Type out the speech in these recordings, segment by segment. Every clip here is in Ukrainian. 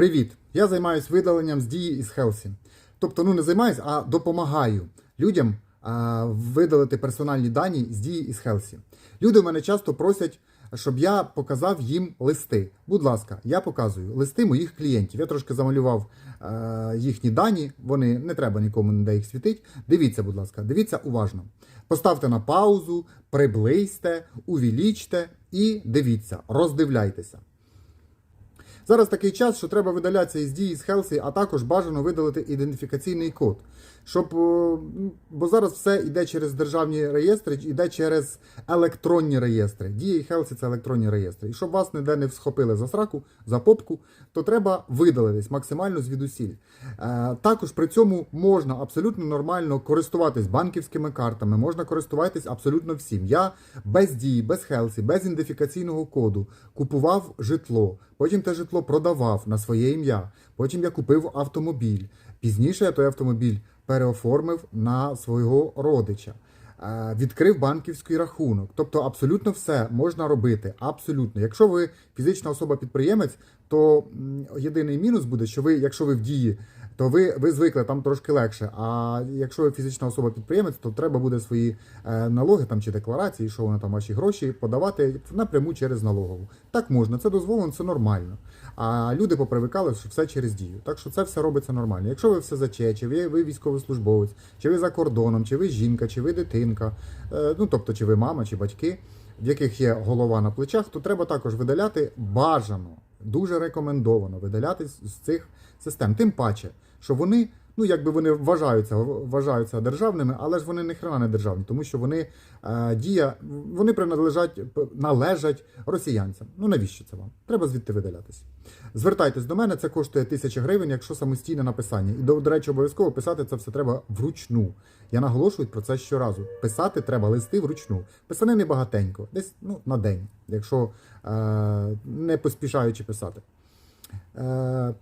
Привіт! Я займаюся видаленням з дії із Хелсі. Тобто, ну не займаюся, а допомагаю людям а, видалити персональні дані з дії із Хелсі. Люди мене часто просять, щоб я показав їм листи. Будь ласка, я показую листи моїх клієнтів. Я трошки замалював е, їхні дані. Вони не треба нікому ніде їх світить. Дивіться, будь ласка, дивіться уважно. Поставте на паузу, приблизьте, увеличте і дивіться, роздивляйтеся. Зараз такий час, що треба видалятися із дії з Хелсі, а також бажано видалити ідентифікаційний код. Щоб, е, ну, бо зараз все йде через державні реєстри, йде через електронні реєстри. Дія і Хелсі це електронні реєстри. І щоб вас ніде не схопили за сраку, за попку, то треба видалитись максимально звідусіль. Е, також при цьому можна абсолютно нормально користуватись банківськими картами, можна користуватись абсолютно всім. Я без дії, без Хелсі, без ідентифікаційного коду купував житло. Потім те житло продавав на своє ім'я. Потім я купив автомобіль. Пізніше я той автомобіль переоформив на свого родича. Е, Відкрив банківський рахунок. Тобто абсолютно все можна робити. Абсолютно. Якщо ви фізична особа-підприємець, то єдиний мінус буде, що ви, якщо ви в дії, то ви, ви звикли там трошки легше. А якщо ви фізична особа-підприємець, то треба буде свої е, налоги там чи декларації, що вони там ваші гроші подавати напряму через налогову. Так можна, це дозволено, це нормально. А люди попривикали, що все через дію. Так що це все робиться нормально. Якщо ви все заче, чи ви, ви військовослужбовець, чи ви за кордоном, чи ви жінка, чи ви дитинка, е, ну тобто, чи ви мама, чи батьки, в яких є голова на плечах, то треба також видаляти бажано, дуже рекомендовано видаляти з цих систем. Тим паче, що вони. Ну, якби вони вважаються, вважаються державними, але ж вони не хрена не державні, тому що вони е, дія, вони приналежать належать росіянцям. Ну навіщо це вам? Треба звідти видалятися. Звертайтесь до мене, це коштує тисяча гривень, якщо самостійне написання. І до, речі, обов'язково писати це все треба вручну. Я наголошую про це щоразу. Писати треба листи вручну. Писанини багатенько, десь ну, на день, якщо е, не поспішаючи писати. Е.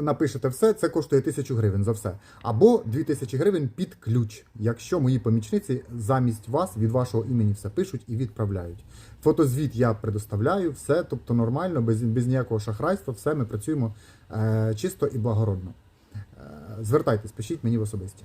Напишете все, це коштує 1000 гривень за все. Або 2000 гривень під ключ, якщо мої помічниці замість вас від вашого імені все пишуть і відправляють. Фотозвіт я предоставляю, все, тобто нормально, без, без ніякого шахрайства, все ми працюємо е, чисто і благородно. Е, звертайтесь, пишіть мені в особисті.